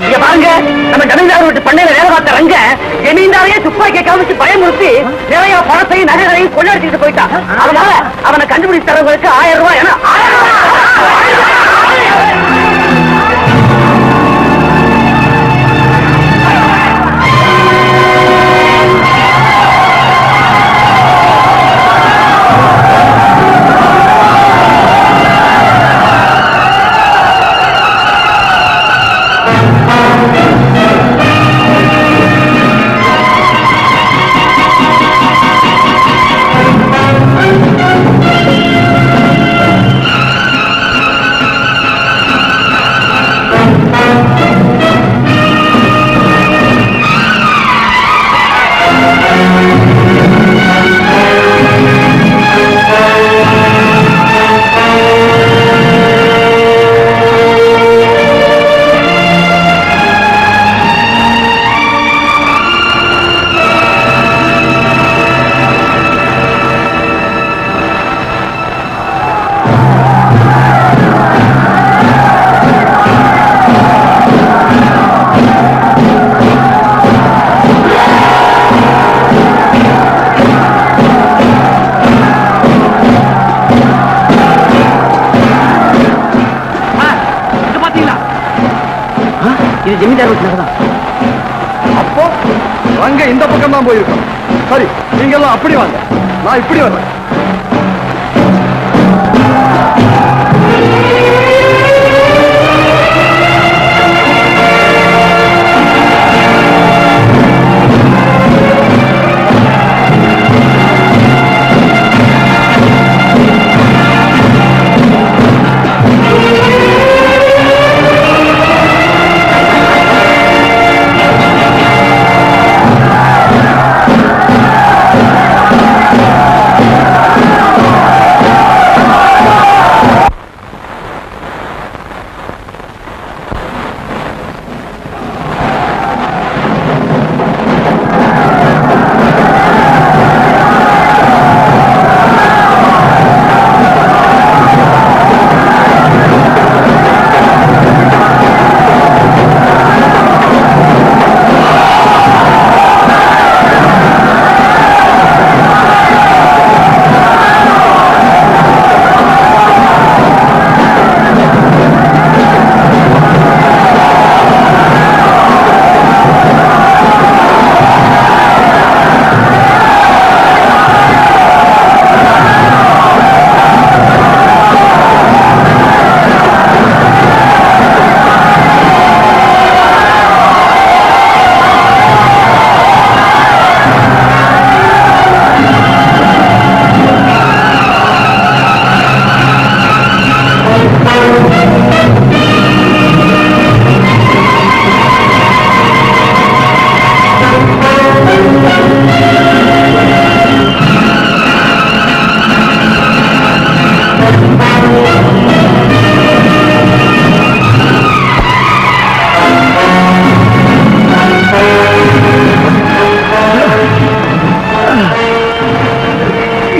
இங்க பாருங்க நம்ம ஜமீன்தார் வீட்டு பண்ணையில வேலை பார்த்த ரங்க ஜமீன்தாரையே துப்பாக்கியை காமிச்சு பயமுறுத்தி நிறைய பணத்தையும் நகைகளையும் கொள்ளடிச்சுட்டு போயிட்டான் அதனால அவனை கண்டுபிடிச்சு தரவங்களுக்கு ஆயிரம் ரூபாய் என ரங்க இந்த பக்கம் தான் போயிருக்கோம். சரி நீங்க எல்லாம் அப்படி வாங்க. நான் இப்படி வர்றேன்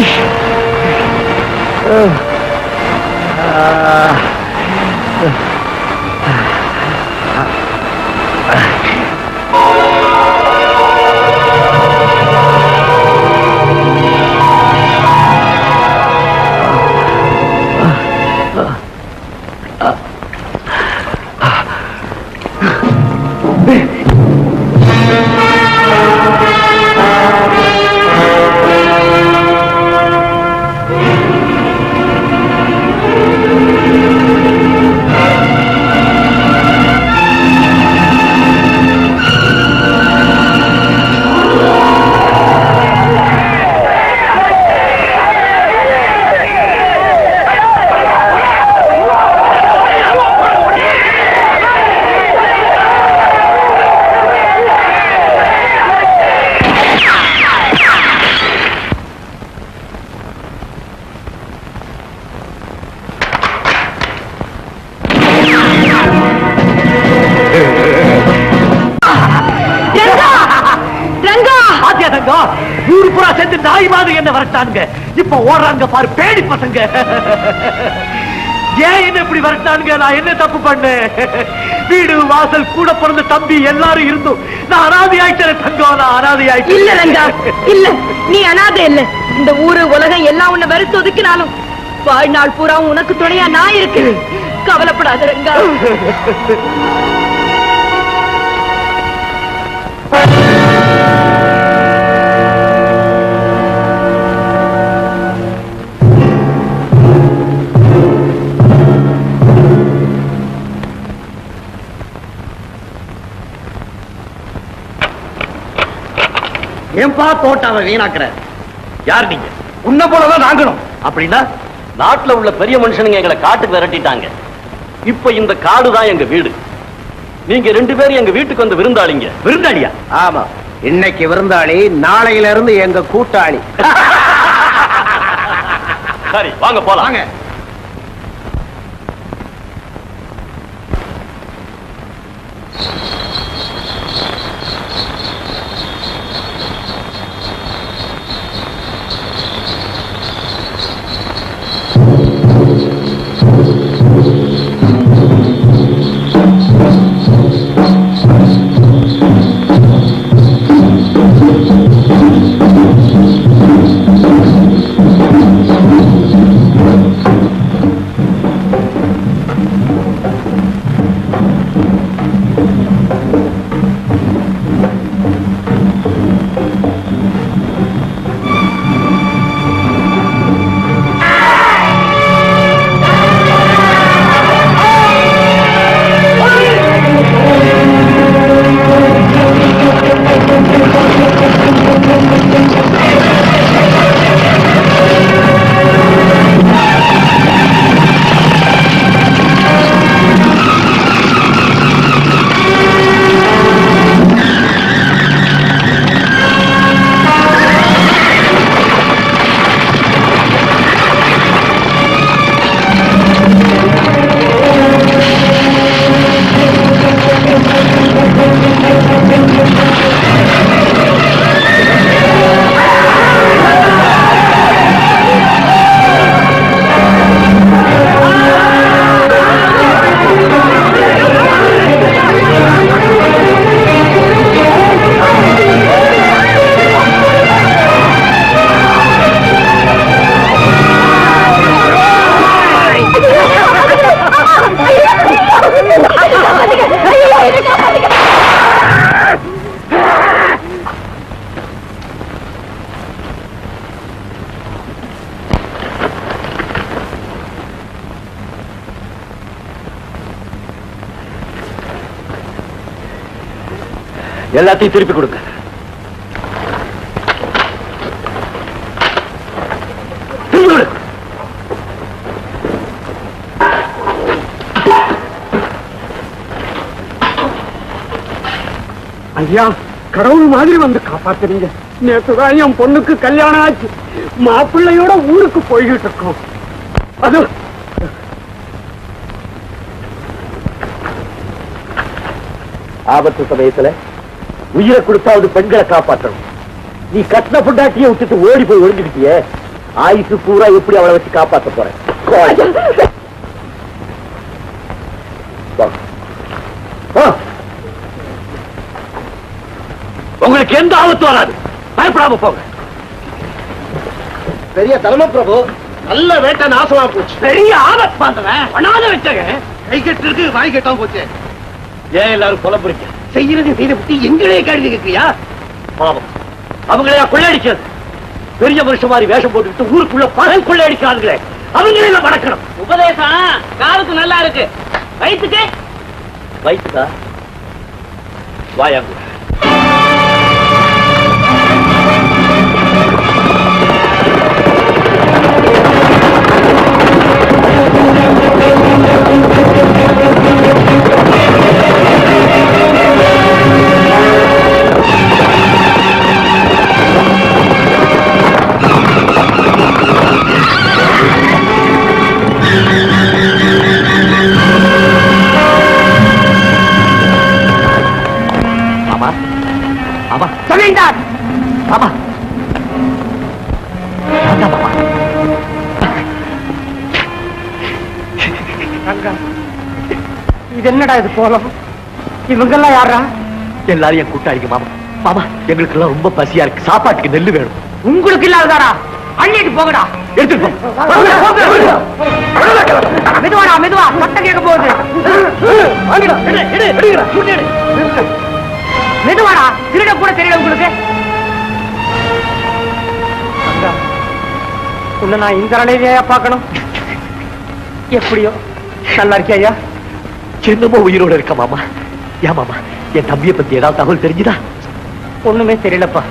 Finish! சேர்ந்து நாய் மாதிரி என்ன வரட்டானுங்க? இப்ப ஓடுறாங்க பாரு பேடி பசங்க. ஏன் என்ன இப்படி வரட்டானுங்க? நான் என்ன தப்பு பண்ணேன்? வீடு வாசல் கூட பிறந்த தம்பி எல்லாரும் இருந்தும் நான் அனாதை ஆயிட்டேன் தங்கம் நான் அனாதை இல்ல ரங்கா ஆயிட்டேன் இல்ல நீ அனாதை இல்ல. இந்த ஊரு உலகம் எல்லாம் உன்னை வெறுத்து ஒதுக்கினாலும் வாழ்நாள் பூரா உனக்கு துணையா நான் இருக்கிறேன். கவலைப்படாத ரங்கா ஏன்பா தோட்டாவை வீணாக்குற? யார் நீங்க? உன்ன போலதான் நாங்களும். அப்படின்னா நாட்டுல உள்ள பெரிய மனுஷனுங்க எங்களை காட்டுக்கு விரட்டிட்டாங்க. இப்ப இந்த காடு தான் எங்க வீடு. நீங்க ரெண்டு பேரும் எங்க வீட்டுக்கு வந்து விருந்தாளிங்க. விருந்தாளியா? ஆமா. இன்னைக்கு விருந்தாளி நாளையில இருந்து எங்க கூட்டாளி. சரி வாங்க போலாம். வாங்க. எல்லாத்தையும் திருப்பி கொடுங்க. ஐயா கடவுள் மாதிரி வந்து காப்பாத்துறீங்க. நேற்றுதான் என் பொண்ணுக்கு கல்யாணம் ஆச்சு. மாப்பிள்ளையோட ஊருக்கு போய்கிட்டு இருக்கோம். அது ஆபத்து சமயத்துல உயிரை கொடுத்தாவது பெண்களை காப்பாற்றணும். நீ கட்டின பொண்டாட்டியை விட்டுட்டு ஓடி போய் ஒளிஞ்சுக்கிட்டியே ஆயுசு பூரா எப்படி அவளை வச்சு காப்பாத்த போற? உங்களுக்கு எந்த ஆபத்து வராது. பயப்படாம போங்க. பெரிய தலைமை பிரபு நல்ல வேட்டை நாசமா போச்சு. பெரிய ஆபத்து பார்த்தவன் பண்ணாத வச்சக கை கட்டிருக்கு வாய் கட்டாம போச்சு. ஏன் எல்லாரும் கொலை புரிக்க? செய்யறது செய்த பத்தி எங்களே கேள்வி கேட்கிறியா? பாவம். அவங்களையா கொள்ளையடிச்சது. பெரிய மனுஷன் மாதிரி வேஷம் போட்டுக்கிட்டு ஊருக்குள்ள பகல் கொள்ளையடிக்கிறாங்களே அவங்களே நான் வணக்கணும். உபதேசம் காலுக்கு நல்லா இருக்கு. வயிற்றுக்கு வயிற்றுக்கா வாயாங்க. சொல்லிட்டார் மாமா. இது என்னடா இது போலாம் இவங்கெல்லாம் யாரா எல்லாரும் என் கூட்டாளிங்க மாமா. மாமா எங்களுக்கு எல்லாம் ரொம்ப பசியா இருக்கு. சாப்பாட்டுக்கு நெல்லு வேணும். உங்களுக்கு இல்லாததாடா அள்ளிட்டு போங்கடா. எடுத்துட்டு. மெதுவாடா மெதுவா. சட்டம் கேட்க போகுது. மெதுவாடா திருட கூட தெரியல உங்களுக்கு. உன்னை நான் இந்த நிலையிலேயே பார்க்கணும்? எப்படியோ நல்லா இருக்கியா ஐயா? சின்னமோ உயிரோட இருக்க மாமா? ஏன் மாமா என் தம்பியை பத்தி ஏதாவது தகவல் தெரிஞ்சுதா? ஒண்ணுமே தெரியலப்பா.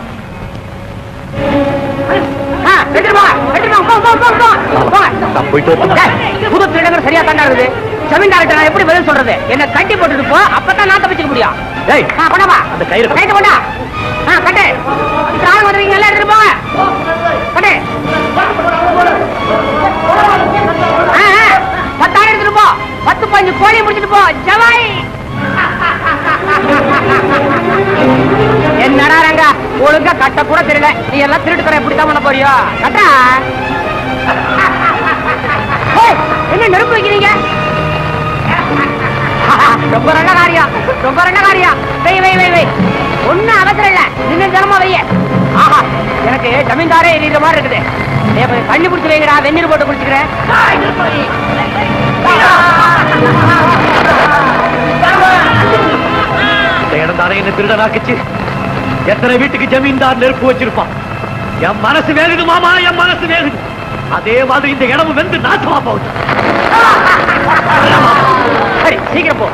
புது திருடங்க சரியா தாண்டா இருக்குது ஜமீன்தார்கிட்ட நான் எப்படி பதில் சொல்றது? என்ன கட்டி போட்டுட்டு போ அப்பதான் நான் தப்பிச்சுக்க முடியும். கொண்டாப்பா. அந்த கயிறை கயிறு ஆ, கட்டு. ஆள் வந்துருவீங்க எல்லாம் எடுத்துட்டு போங்க. கட்டு. பத்தாயிரம் எடுத்துட்டு போ. பத்து பஞ்சு கோழி முடிச்சிட்டு போ. ஜவாய். என்னடா ரங்கா ஒழுங்கா கட்ட கூட தெரியல. நீ எல்லாம் திருட்டு தர எப்படி தான் பண்ண போறியோ? கட்டா ஏய், என்ன நெருப்பு வைக்கிறீங்க? ரொம்ப நல்ல காரியம். ரொம்ப நல்ல காரியம். வை வை வை வை. ஒண்ணும் அவசரம் இல்ல. நின்று தினமா வைய. ஆஹா எனக்கு ஜமீன்தாரே எரியுற மாதிரி இருக்குது. ஏய், தண்ணி குடிச்சு வைங்கடா. வெந்நீர் போட்டு குடிச்சுக்கிறேன் இந்த இடம் தானே என்ன திருடனாக்குச்சு? எத்தனை வீட்டுக்கு ஜமீன்தார் நெருப்பு வச்சிருப்பான்? என் மனசு வேகுது மாமா என் மனசு வேகுது. அதே மாதிரி இந்த இடமும் வெந்து நாசமா போகுது. சரி சீக்கிரம் போ.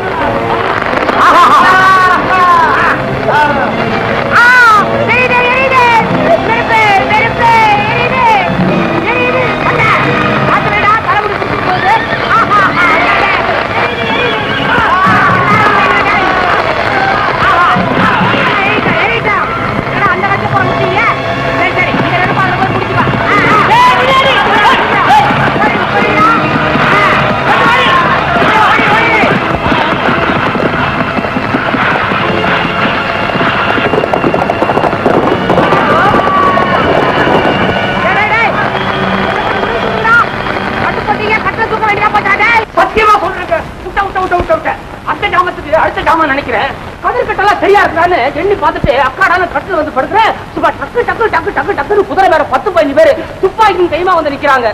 நினைக்கிறேன். கதிர் கட்டெல்லாம் சரியா இருக்கான்னு எண்ணி பார்த்துட்டு அக்காடான கட்டில் வந்து படுக்கிறேன் சும்மா டக்கு டக்கு டக்கு டக்கு டக்குன்னு குதிரை வேற பத்து பதினஞ்சு பேர் துப்பாக்கியும் கைமா வந்து நிக்கிறாங்க.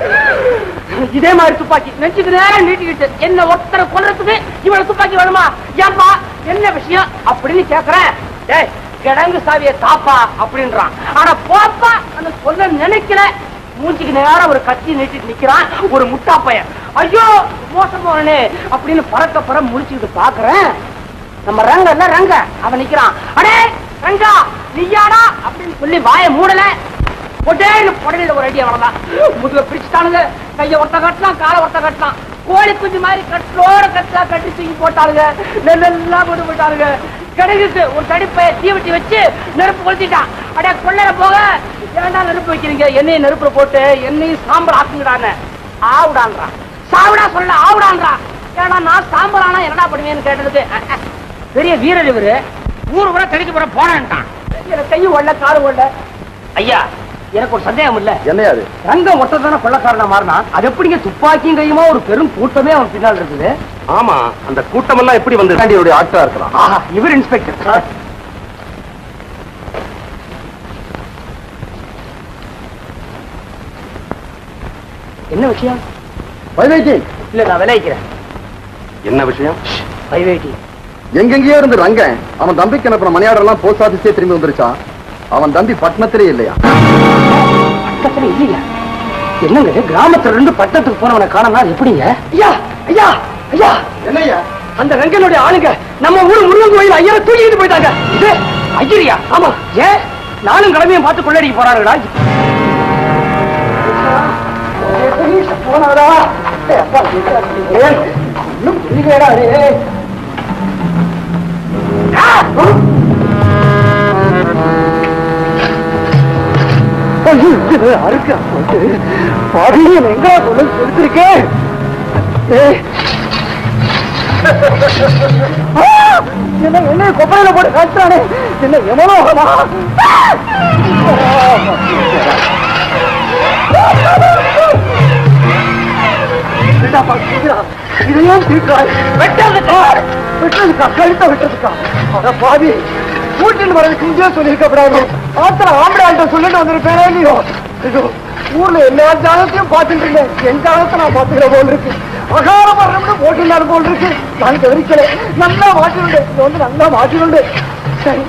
இதே மாதிரி துப்பாக்கி நெஞ்சுக்கு நேரம் நீட்டிக்கிட்டு என்ன ஒருத்தரை கொல்றதுக்கு இவ்வளவு துப்பாக்கி வேணுமா? ஏன்பா? என்ன விஷயம்? அப்படின்னு கேக்குறேன். ஏய் கிடங்கு சாவிய தாப்பா அப்படின்றான். ஆனா போப்பா அந்த சொல்ல நினைக்கல. மூஞ்சிக்கு நேரம் ஒரு கத்தி நீட்டிட்டு நிக்கிறான் ஒரு முட்டா பையன் ஐயோ மோசமானே அப்படின்னு பறக்க பற முடிச்சுக்கிட்டு பாக்குறேன். நம்ம ரங்க இல்ல ரங்க. அவன் நிக்கிறான். அடே ரங்கா நீயாடா அப்படின்னு சொல்லி வாய மூடல. பொட்டேன்னு புடலில ஒரு அடி அவ்வளவுதான் முதுக பிரிச்சுட்டானுங்க. கைய ஒருத்த கட்டலாம் காலை ஒருத்த கட்டலாம் கோழி குஞ்சு மாதிரி கட்டலோட கட்டலா கட்டி தூக்கி போட்டாளுங்க நெல்லெல்லாம் கொண்டு போயிட்டாளுங்க கிடைக்குது ஒரு தடிப்பை தீவட்டி வச்சு நெருப்பு கொளுத்திட்டான். அடே கொள்ளையில போக. ஏன்டா நெருப்பு வைக்கிறீங்க? என்னையும் நெருப்புல போட்டு என்னையும் சாம்பல் ஆக்குங்கடான்னு. ஆவுடான்றான். சாவுடா சொல்ல ஆவுடான்றான். ஏடா நான் சாம்பல் ஆனா என்னடா பண்ணுவேன்னு கேட்டதுக்கு பெரிய வீரர் இவரு. ஊரு கூட கடிக்க போற போனான்ட்டான் கையும் ஒல்ல காலும் ஒல்ல ஐயா எனக்கு ஒரு சந்தேகம் இல்ல. என்னையா அது? ரங்கம் ஒட்டதான கொள்ளக்காரனா மாறினா அது எப்படிங்க துப்பாக்கியும் கையுமா ஒரு பெரும் கூட்டமே அவன் பின்னால் இருக்குது ஆமா அந்த கூட்டம் எல்லாம் எப்படி வந்து காண்டியோட ஆட்டா இருக்கலாம். ஆஹா இவர் இன்ஸ்பெக்டர். என்ன விஷயம்? வைவேட்டி இல்ல நான் விளைவிக்கிறேன். என்ன விஷயம்? பைவேட்டி எங்கெங்கயோ இருந்து ரங்கன் அவன் தம்பிக்கு அனுப்புற மணியாடர் எல்லாம் போஸ்ட் ஆபீஸே திரும்பி வந்துருச்சான் அவன் தம்பி பட்டணத்திலே இல்லையா? பக்கத்துல இல்லையா? என்னங்க? கிராமத்துல இருந்து பட்டத்துக்கு போனவனை காணனா எப்படிங்க? ஐயா ஐயா ஐயா! என்னையா அந்த ரங்கனுடைய ஆளுங்க நம்ம ஊர் முருகன் கோயில் ஐயரை தூக்கிட்டு போயிட்டாங்க. இது ஐயரியா? ஆமா. ஏன்? நானும் கிளம்பியும் பார்த்து கொள்ளடிக்க போறாருடா போனாரா இன்னும் புரியலடா டேய். ஆ! ஐயோ, இது அறுக்க பாதியில என்ன என்ன கொப்பரையில போட்டு காட்டுறானே என்ன எமனோகமா இதையும் தீர்க்கிறாய் வெட்டதுக்கா வெட்டதுக்கா கழுத்த வெட்டதுக்கா அட பாவி வீட்டில் வரதுக்கு இங்கே சொல்லியிருக்கப்படாது. ஆத்திர ஆம்பளை ஆள்கிட்ட சொல்லிட்டு வந்திருப்பேனே இல்லையோ? ஐயோ ஊர்ல எல்லா ஜாதத்தையும் பார்த்துட்டு இருந்தேன். என் ஜாதத்தை நான் பார்த்துக்கிற போல் இருக்கு. அகார மரணம்னு போட்டிருந்தாரு போல் இருக்கு. நான் தெரிவிக்கல நல்லா மாற்றிடுண்டு இது வந்து நல்லா மாற்றிடுண்டு சரி.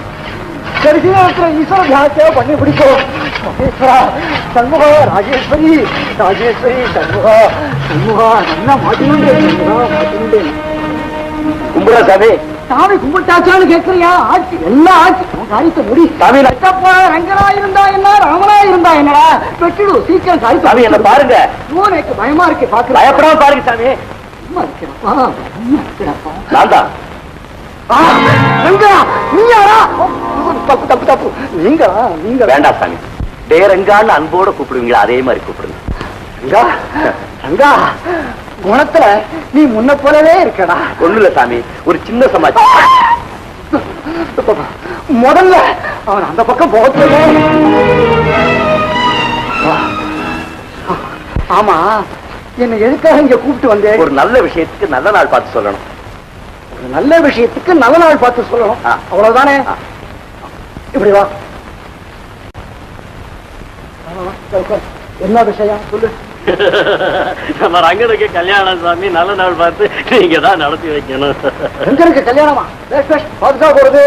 கடைசியாக ஈஸ்வர தியானத்தை பண்ணி பிடிக்கும் மகேஸ்வரா சண்முகா ராஜேஸ்வரி ராஜேஸ்வரி சண்முகா சண்முகா நல்லா மாற்றினுண்டு சண்முகா மாற்றினுண்டு சாமி சாமி கும்பிட்டாச்சான்னு கேட்கறியா ஆச்சு எல்லாம் ஆச்சு உன் காரியத்தை முடி. சாமி வெட்டப்பா ரங்கனா இருந்தா என்ன? ராமனா இருந்தா என்னடா? வெட்டிடு சீக்கிரம் காரியத்தை சாமி என்ன பாருங்க. எனக்கு பயமா இருக்கு பாக்குறேன் பயப்படாம பாருங்க சாமி. இருக்கிறப்பா இருக்கிறப்பா நான் தான். ஆ, ரங்கனா நீ யாரா தப்பு தப்பு தப்பு நீங்களா நீங்க வேண்டாம் சாமி. டேரங்கான்னு அன்போட கூப்பிடுவீங்களா? அதே மாதிரி கூப்பிடுங்க. ரங்கா ரங்கா. குணத்துல நீ முன்ன போலவே இருக்கடா. ஒண்ணு இல்ல சாமி ஒரு சின்ன சமாச்சாரம் முதல்ல அவன் அந்த பக்கம் போகவே ஆமா என்ன எதுக்காக இங்க கூப்பிட்டு வந்தேன் ஒரு நல்ல விஷயத்துக்கு நல்ல நாள் பார்த்து சொல்லணும். ஒரு நல்ல விஷயத்துக்கு நல்ல நாள் பார்த்து சொல்லணும். அவ்வளவுதானே. இப்படி வா. என்ன விஷயம்? சொல்லு. நம்ம ரங்கனுக்கு கல்யாணம் சாமி நல்ல நாள் பார்த்து நீங்க தான் நடத்தி வைக்கணும். ரங்கனுக்கு கல்யாணமா? பேஷ் போறது